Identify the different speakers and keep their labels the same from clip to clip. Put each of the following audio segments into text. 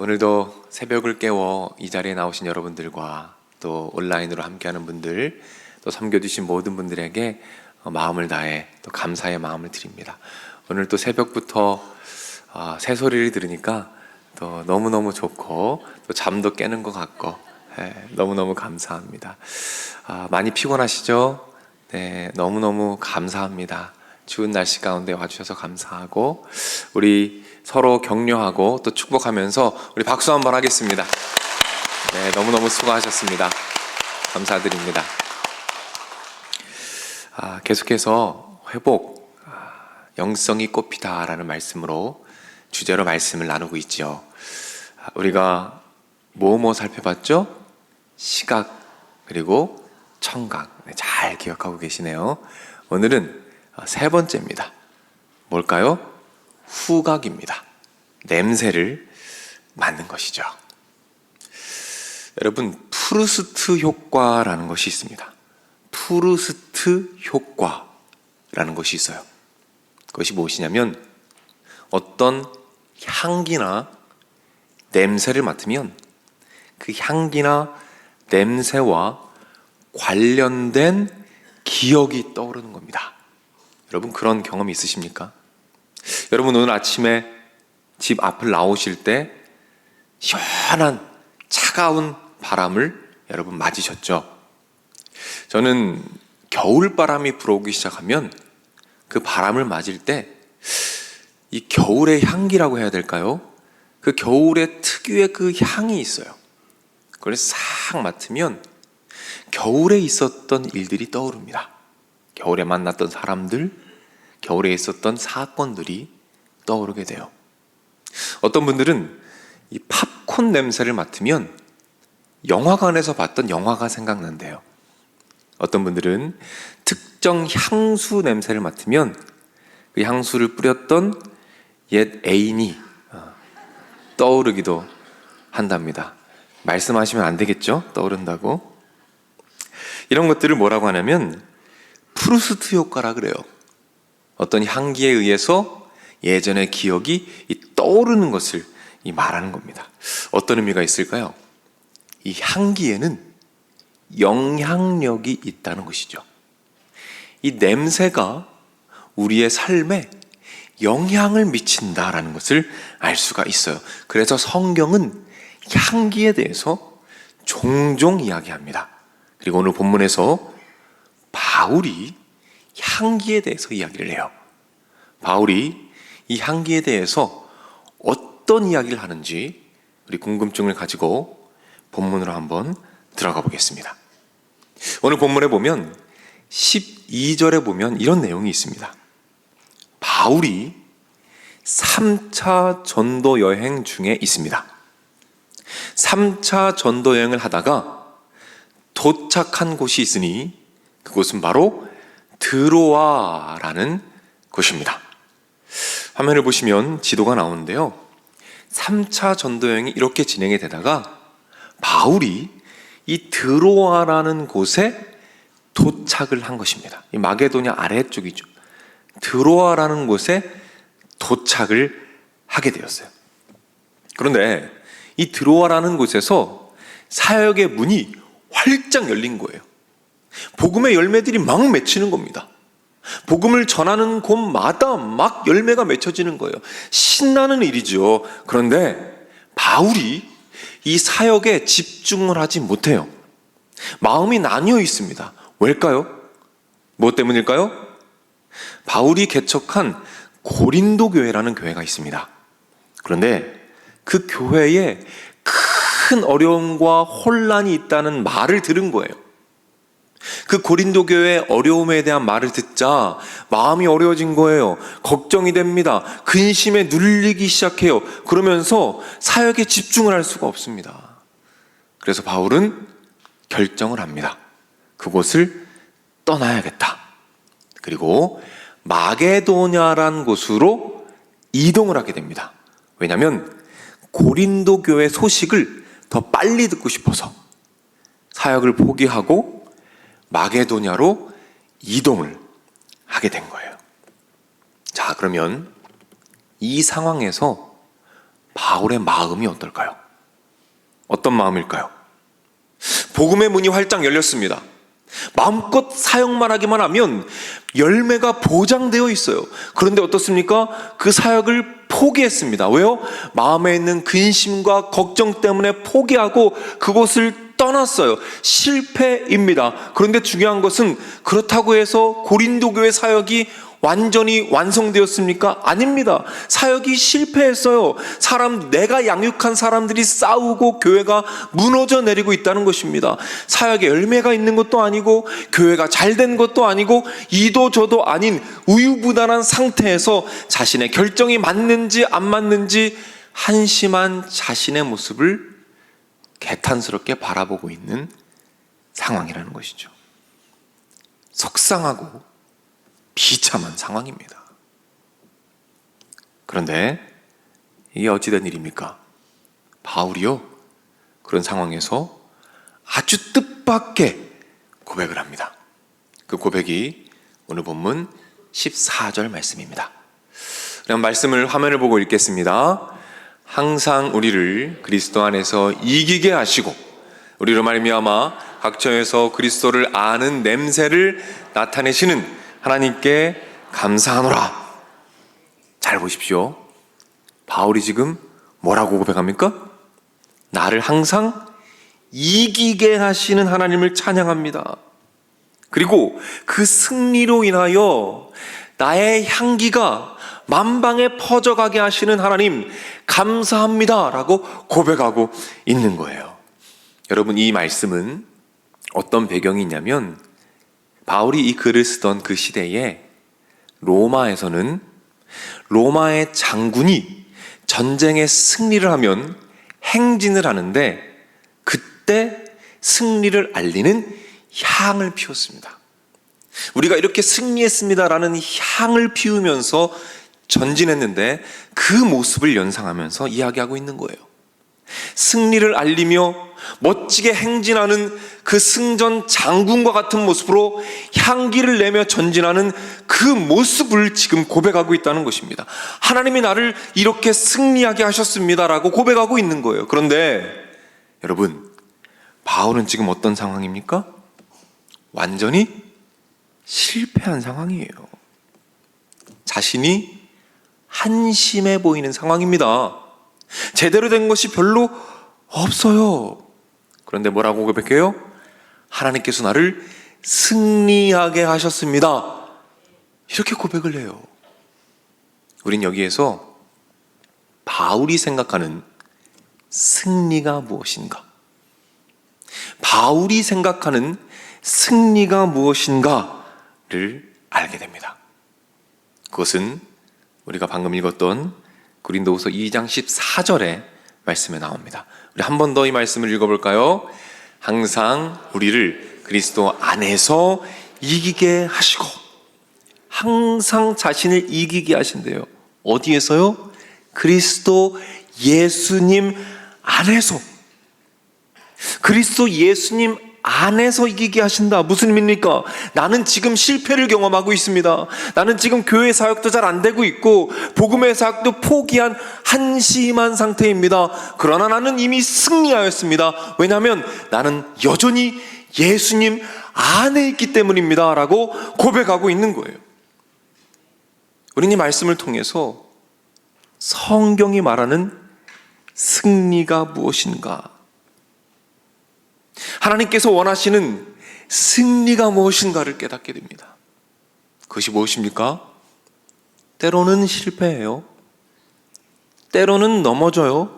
Speaker 1: 오늘도 새벽을 깨워 이 자리에 나오신 여러분들과 또 온라인으로 함께하는 분들 또 섬겨주신 모든 분들에게 어, 마음을 다해 또 감사의 마음을 드립니다. 오늘 또 새벽부터 아, 새 소리를 들으니까 또 너무 너무 좋고 또 잠도 깨는 것 같고 예, 너무 너무 감사합니다. 아, 많이 피곤하시죠? 네, 너무 너무 감사합니다. 추운 날씨 가운데 와주셔서 감사하고 우리 서로 격려하고 또 축복하면서 우리 박수 한번 하겠습니다. 네, 너무너무 수고하셨습니다. 감사드립니다. 아, 계속해서 회복, 아, 영성이 꽃피다라는 말씀으로 주제로 말씀을 나누고 있지요. 아, 우리가 뭐뭐 살펴봤죠? 시각 그리고 청각 네, 잘 기억하고 계시네요. 오늘은 아, 세 번째입니다. 뭘까요? 후각입니다. 냄새를 맡는 것이죠. 여러분 프루스트 효과라는 것이 있습니다. 프루스트 효과라는 것이 있어요. 그것이 무엇이냐면 어떤 향기나 냄새를 맡으면 그 향기나 냄새와 관련된 기억이 떠오르는 겁니다. 여러분 그런 경험이 있으십니까? 여러분 오늘 아침에 집 앞을 나오실 때 시원한 차가운 바람을 여러분 맞으셨죠? 저는 겨울 바람이 불어오기 시작하면 그 바람을 맞을 때 이 겨울의 향기라고 해야 될까요? 그 겨울의 특유의 그 향이 있어요. 그걸 싹 맡으면 겨울에 있었던 일들이 떠오릅니다. 겨울에 만났던 사람들, 겨울에 있었던 사건들이 떠오르게 돼요. 어떤 분들은 이 팝콘 냄새를 맡으면 영화관에서 봤던 영화가 생각난대요. 어떤 분들은 특정 향수 냄새를 맡으면 그 향수를 뿌렸던 옛 애인이 어, 떠오르기도 한답니다. 말씀하시면 안 되겠죠? 떠오른다고. 이런 것들을 뭐라고 하냐면 프루스트 효과라 그래요. 어떤 향기에 의해서 예전의 기억이 이 떠오르는 것을 이 말하는 겁니다. 어떤 의미가 있을까요? 이 향기에는 영향력이 있다는 것이죠. 이 냄새가 우리의 삶에 영향을 미친다라는 것을 알 수가 있어요. 그래서 성경은 향기에 대해서 종종 이야기합니다. 그리고 오늘 본문에서 바울이 향기에 대해서 이야기를 해요. 바울이 이 향기에 대해서 어떤 이야기를 하는지 우리 궁금증을 가지고 본문으로 한번 들어가 보겠습니다. 오늘 본문에 보면 12절에 보면 이런 내용이 있습니다. 바울이 3차 전도 여행 중에 있습니다. 3차 전도 여행을 하다가 도착한 곳이 있으니 그곳은 바로 드로아라는 곳입니다. 화면을 보시면 지도가 나오는데요. 3차 전도 여행이 이렇게 진행이 되다가 바울이 이 드로아라는 곳에 도착을 한 것입니다. 이 마게도냐 아래쪽이죠. 드로아라는 곳에 도착을 하게 되었어요. 그런데 이 드로아라는 곳에서 사역의 문이 활짝 열린 거예요. 복음의 열매들이 막 맺히는 겁니다. 복음을 전하는 곳마다 막 열매가 맺혀지는 거예요. 신나는 일이죠. 그런데 바울이 이 사역에 집중을 하지 못해요. 마음이 나뉘어 있습니다. 왜일까요? 무엇 때문일까요? 바울이 개척한 고린도 교회라는 교회가 있습니다. 그런데 그 교회에 큰 어려움과 혼란이 있다는 말을 들은 거예요. 그 고린도 교회의 어려움에 대한 말을 듣자 마음이 어려워진 거예요. 걱정이 됩니다. 근심에 눌리기 시작해요. 그러면서 사역에 집중을 할 수가 없습니다. 그래서 바울은 결정을 합니다. 그곳을 떠나야겠다. 그리고 마게도냐란 곳으로 이동을 하게 됩니다. 왜냐하면 고린도 교회 소식을 더 빨리 듣고 싶어서 사역을 포기하고 마게도냐로 이동을 하게 된 거예요. 자, 그러면 이 상황에서 바울의 마음이 어떨까요? 어떤 마음일까요? 복음의 문이 활짝 열렸습니다. 마음껏 사역만 하기만 하면 열매가 보장되어 있어요. 그런데 어떻습니까? 그 사역을 포기했습니다. 왜요? 마음에 있는 근심과 걱정 때문에 포기하고 그곳을 떠났어요. 실패입니다. 그런데 중요한 것은 그렇다고 해서 고린도 교회 사역이 완전히 완성되었습니까? 아닙니다. 사역이 실패했어요. 사람, 내가 양육한 사람들이 싸우고 교회가 무너져 내리고 있다는 것입니다. 사역에 열매가 있는 것도 아니고, 교회가 잘 된 것도 아니고, 이도 저도 아닌 우유부단한 상태에서 자신의 결정이 맞는지 안 맞는지 한심한 자신의 모습을 개탄스럽게 바라보고 있는 상황이라는 것이죠. 속상하고 비참한 상황입니다. 그런데 이게 어찌된 일입니까? 바울이요. 그런 상황에서 아주 뜻밖의 고백을 합니다. 그 고백이 오늘 본문 14절 말씀입니다. 그럼 말씀을 화면을 보고 읽겠습니다. 항상 우리를 그리스도 안에서 이기게 하시고 우리로 말미암아 각처에서 그리스도를 아는 냄새를 나타내시는 하나님께 감사하노라. 잘 보십시오. 바울이 지금 뭐라고 고백합니까? 나를 항상 이기게 하시는 하나님을 찬양합니다. 그리고 그 승리로 인하여 나의 향기가 만방에 퍼져가게 하시는 하나님 감사합니다. 라고 고백하고 있는 거예요. 여러분, 이 말씀은 어떤 배경이 있냐면 바울이 이 글을 쓰던 그 시대에 로마에서는 로마의 장군이 전쟁에 승리를 하면 행진을 하는데 그때 승리를 알리는 향을 피웠습니다. 우리가 이렇게 승리했습니다라는 향을 피우면서 전진했는데 그 모습을 연상하면서 이야기하고 있는 거예요. 승리를 알리며 멋지게 행진하는 그 승전 장군과 같은 모습으로 향기를 내며 전진하는 그 모습을 지금 고백하고 있다는 것입니다. 하나님이 나를 이렇게 승리하게 하셨습니다라고 고백하고 있는 거예요. 그런데 여러분, 바울은 지금 어떤 상황입니까? 완전히 실패한 상황이에요. 자신이 한심해 보이는 상황입니다. 제대로 된 것이 별로 없어요. 그런데 뭐라고 고백해요? 하나님께서 나를 승리하게 하셨습니다. 이렇게 고백을 해요. 우린 여기에서 바울이 생각하는 승리가 무엇인가? 바울이 생각하는 승리가 무엇인가를 알게 됩니다. 그것은 우리가 방금 읽었던 고린도후서 2장 14절에 말씀에 나옵니다. 우리 한 번 더 이 말씀을 읽어볼까요? 항상 우리를 그리스도 안에서 이기게 하시고 항상 자신을 이기게 하신대요. 어디에서요? 그리스도 예수님 안에서 그리스도 예수님 안에서 이기게 하신다. 무슨 의미입니까? 나는 지금 실패를 경험하고 있습니다. 나는 지금 교회 사역도 잘 안 되고 있고, 복음의 사역도 포기한 한심한 상태입니다. 그러나 나는 이미 승리하였습니다. 왜냐하면 나는 여전히 예수님 안에 있기 때문입니다. 라고 고백하고 있는 거예요. 우리는 이 말씀을 통해서 성경이 말하는 승리가 무엇인가? 하나님께서 원하시는 승리가 무엇인가를 깨닫게 됩니다. 그것이 무엇입니까? 때로는 실패해요. 때로는 넘어져요.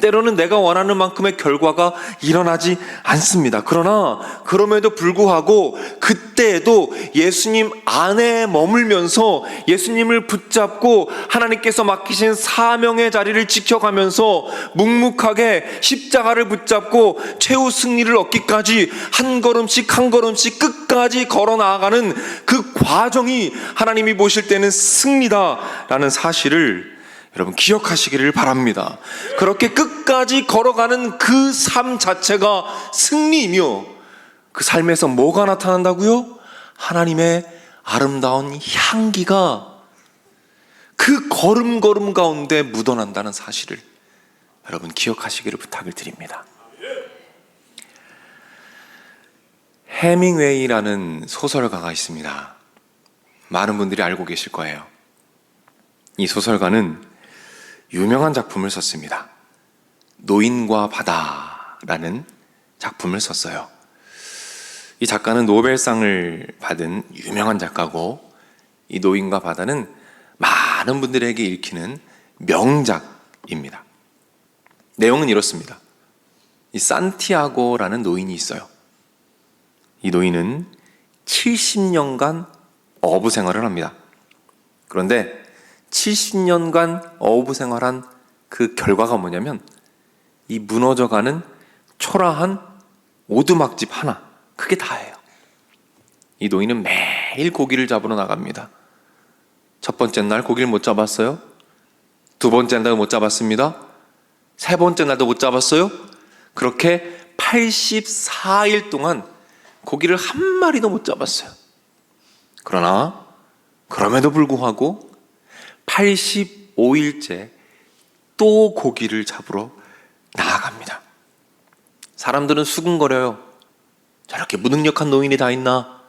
Speaker 1: 때로는 내가 원하는 만큼의 결과가 일어나지 않습니다. 그러나 그럼에도 불구하고 그때에도 예수님 안에 머물면서 예수님을 붙잡고 하나님께서 맡기신 사명의 자리를 지켜가면서 묵묵하게 십자가를 붙잡고 최후 승리를 얻기까지 한 걸음씩 한 걸음씩 끝까지 걸어 나아가는 그 과정이 하나님이 보실 때는 승리다라는 사실을 여러분 기억하시기를 바랍니다. 그렇게 끝까지 걸어가는 그 삶 자체가 승리이며 그 삶에서 뭐가 나타난다고요? 하나님의 아름다운 향기가 그 걸음걸음 가운데 묻어난다는 사실을 여러분 기억하시기를 부탁을 드립니다. 해밍웨이라는 소설가가 있습니다. 많은 분들이 알고 계실 거예요. 이 소설가는 유명한 작품을 썼습니다. 노인과 바다라는 작품을 썼어요. 이 작가는 노벨상을 받은 유명한 작가고 이 노인과 바다는 많은 분들에게 읽히는 명작입니다. 내용은 이렇습니다. 이 산티아고라는 노인이 있어요. 이 노인은 70년간 어부 생활을 합니다. 그런데 70년간 어부 생활한 그 결과가 뭐냐면 이 무너져가는 초라한 오두막집 하나 그게 다예요. 이 노인은 매일 고기를 잡으러 나갑니다. 첫 번째 날 고기를 못 잡았어요. 두 번째 날도 못 잡았습니다. 세 번째 날도 못 잡았어요. 그렇게 84일 동안 고기를 한 마리도 못 잡았어요. 그러나 그럼에도 불구하고 85일째 또 고기를 잡으러 나아갑니다. 사람들은 수군거려요. 저렇게 무능력한 노인이 다 있나?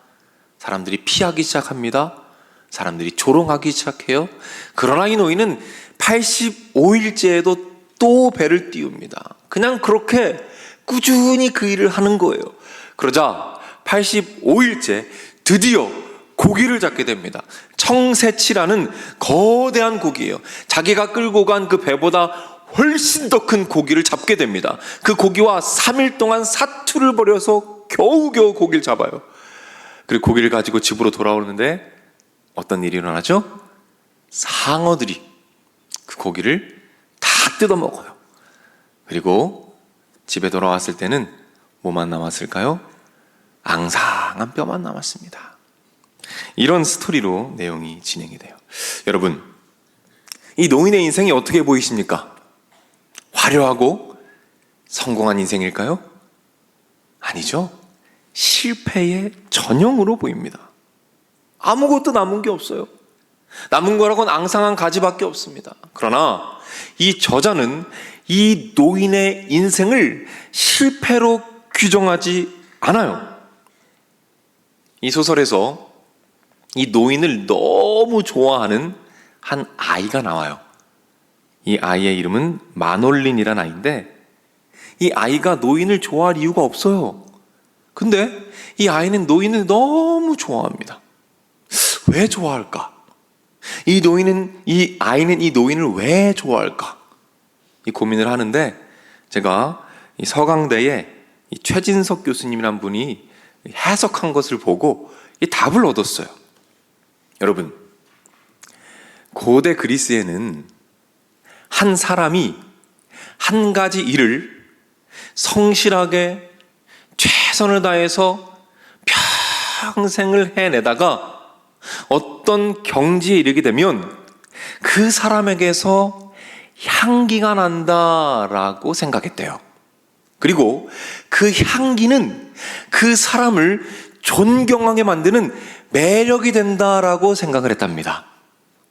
Speaker 1: 사람들이 피하기 시작합니다. 사람들이 조롱하기 시작해요. 그러나 이 노인은 85일째에도 또 배를 띄웁니다. 그냥 그렇게 꾸준히 그 일을 하는 거예요. 그러자 85일째 드디어 고기를 잡게 됩니다. 청새치라는 거대한 고기예요. 자기가 끌고 간 그 배보다 훨씬 더 큰 고기를 잡게 됩니다. 그 고기와 3일 동안 사투를 벌여서 겨우겨우 고기를 잡아요. 그리고 고기를 가지고 집으로 돌아오는데 어떤 일이 일어나죠? 상어들이 그 고기를 다 뜯어 먹어요. 그리고 집에 돌아왔을 때는 뭐만 남았을까요? 앙상한 뼈만 남았습니다. 이런 스토리로 내용이 진행이 돼요. 여러분, 이 노인의 인생이 어떻게 보이십니까? 화려하고 성공한 인생일까요? 아니죠. 실패의 전형으로 보입니다. 아무것도 남은 게 없어요. 남은 거라고는 앙상한 가지밖에 없습니다. 그러나 이 저자는 이 노인의 인생을 실패로 규정하지 않아요. 이 소설에서 이 노인을 너무 좋아하는 한 아이가 나와요. 이 아이의 이름은 마놀린이란 아이인데 이 아이가 노인을 좋아할 이유가 없어요. 근데 이 아이는 노인을 너무 좋아합니다. 왜 좋아할까? 이 노인은 이 아이는 이 노인을 왜 좋아할까? 이 고민을 하는데 제가 이 서강대에 이 최진석 교수님이란 분이 해석한 것을 보고 이 답을 얻었어요. 여러분, 고대 그리스에는 한 사람이 한 가지 일을 성실하게 최선을 다해서 평생을 해내다가 어떤 경지에 이르게 되면 그 사람에게서 향기가 난다라고 생각했대요. 그리고 그 향기는 그 사람을 존경하게 만드는 매력이 된다라고 생각을 했답니다.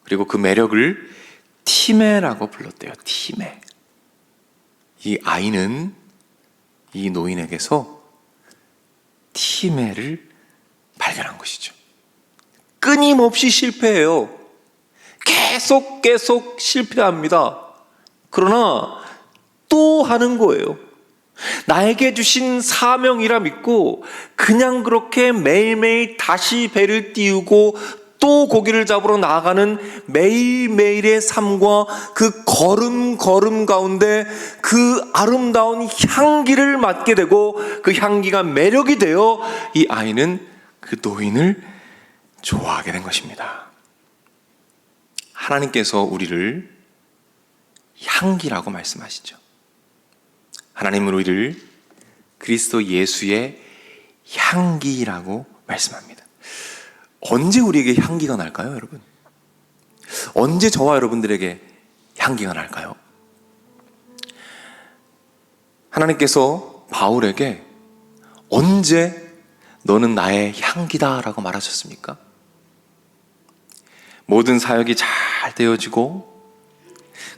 Speaker 1: 그리고 그 매력을 티메라고 불렀대요. 티메. 이 아이는 이 노인에게서 티메를 발견한 것이죠. 끊임없이 실패해요. 계속 계속 실패합니다. 그러나 또 하는 거예요. 나에게 주신 사명이라 믿고 그냥 그렇게 매일매일 다시 배를 띄우고 또 고기를 잡으러 나아가는 매일매일의 삶과 그 걸음걸음 가운데 그 아름다운 향기를 맡게 되고 그 향기가 매력이 되어 이 아이는 그 노인을 좋아하게 된 것입니다. 하나님께서 우리를 향기라고 말씀하시죠. 하나님은 우리를 그리스도 예수의 향기라고 말씀합니다. 언제 우리에게 향기가 날까요, 여러분? 언제 저와 여러분들에게 향기가 날까요? 하나님께서 바울에게 언제 너는 나의 향기다 라고 말하셨습니까? 모든 사역이 잘 되어지고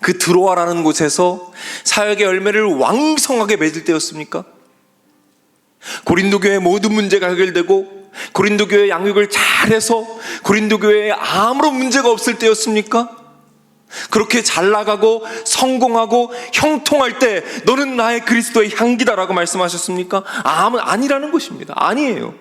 Speaker 1: 그 들어와라는 곳에서 사역의 열매를 왕성하게 맺을 때였습니까? 고린도 교회 모든 문제가 해결되고 고린도 교회 양육을 잘해서 고린도 교회에 아무런 문제가 없을 때였습니까? 그렇게 잘 나가고 성공하고 형통할 때 너는 나의 그리스도의 향기다라고 말씀하셨습니까? 아무 아니라는 것입니다. 아니에요.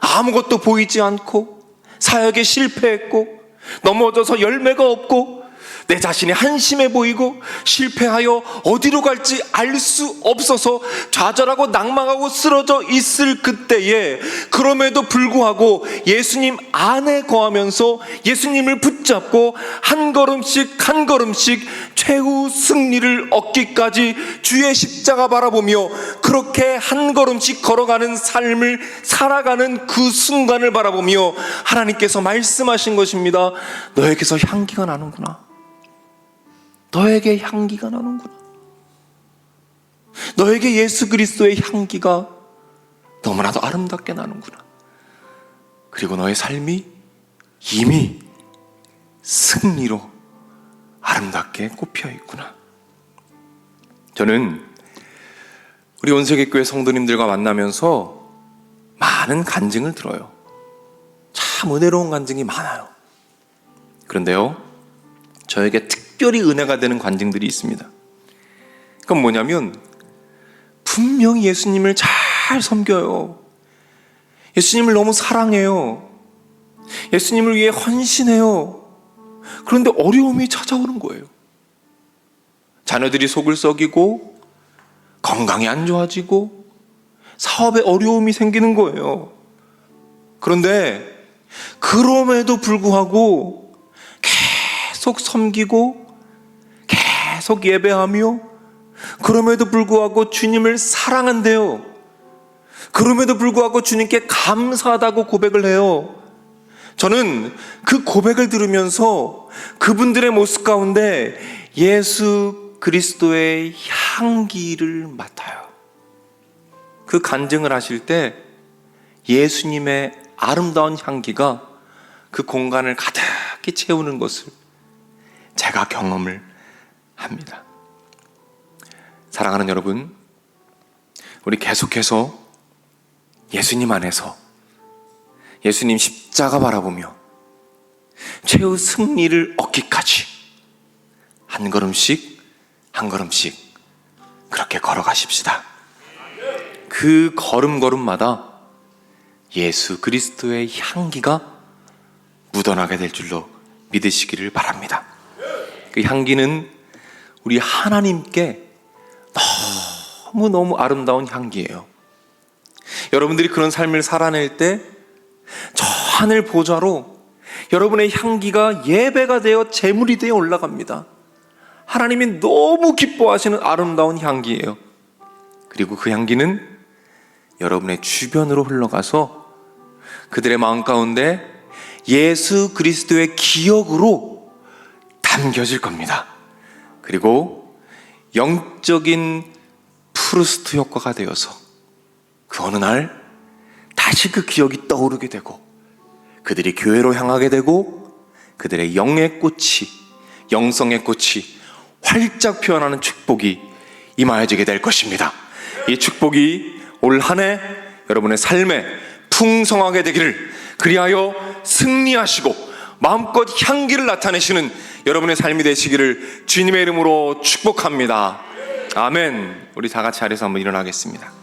Speaker 1: 아무것도 보이지 않고 사역에 실패했고 넘어져서 열매가 없고 내 자신이 한심해 보이고 실패하여 어디로 갈지 알 수 없어서 좌절하고 낭망하고 쓰러져 있을 그때에 그럼에도 불구하고 예수님 안에 거하면서 예수님을 붙잡고 한 걸음씩 한 걸음씩 최후 승리를 얻기까지 주의 십자가 바라보며 그렇게 한 걸음씩 걸어가는 삶을 살아가는 그 순간을 바라보며 하나님께서 말씀하신 것입니다. 너에게서 향기가 나는구나. 너에게 향기가 나는구나. 너에게 예수 그리스도의 향기가 너무나도 아름답게 나는구나. 그리고 너의 삶이 이미 승리로 아름답게 꼽혀 있구나. 저는 우리 온세계교회 성도님들과 만나면서 많은 간증을 들어요. 참 은혜로운 간증이 많아요. 그런데요, 특별히 은혜가 되는 간증들이 있습니다. 그건 뭐냐면, 분명히 예수님을 잘 섬겨요. 예수님을 너무 사랑해요. 예수님을 위해 헌신해요. 그런데 어려움이 찾아오는 거예요. 자녀들이 속을 썩이고, 건강이 안 좋아지고, 사업에 어려움이 생기는 거예요. 그런데, 그럼에도 불구하고, 계속 섬기고, 계속 예배하며, 그럼에도 불구하고 주님을 사랑한대요. 그럼에도 불구하고 주님께 감사하다고 고백을 해요. 저는 그 고백을 들으면서 그분들의 모습 가운데 예수 그리스도의 향기를 맡아요. 그 간증을 하실 때 예수님의 아름다운 향기가 그 공간을 가득히 채우는 것을 제가 경험을 합니다. 사랑하는 여러분, 우리 계속해서 예수님 안에서 예수님 십자가 바라보며 최후 승리를 얻기까지 한 걸음씩 한 걸음씩 그렇게 걸어가십시다. 그 걸음걸음마다 예수 그리스도의 향기가 묻어나게 될 줄로 믿으시기를 바랍니다. 그 향기는 우리 하나님께 너무너무 아름다운 향기예요. 여러분들이 그런 삶을 살아낼 때 저 하늘 보좌로 여러분의 향기가 예배가 되어 제물이 되어 올라갑니다. 하나님이 너무 기뻐하시는 아름다운 향기예요. 그리고 그 향기는 여러분의 주변으로 흘러가서 그들의 마음 가운데 예수 그리스도의 기억으로 담겨질 겁니다. 그리고 영적인 프루스트 효과가 되어서 그 어느 날 다시 그 기억이 떠오르게 되고 그들이 교회로 향하게 되고 그들의 영의 꽃이 영성의 꽃이 활짝 피어나는 축복이 임하여지게 될 것입니다. 이 축복이 올 한 해 여러분의 삶에 풍성하게 되기를 그리하여 승리하시고 마음껏 향기를 나타내시는 여러분의 삶이 되시기를 주님의 이름으로 축복합니다. 아멘. 우리 다 같이 자리에서 한번 일어나겠습니다.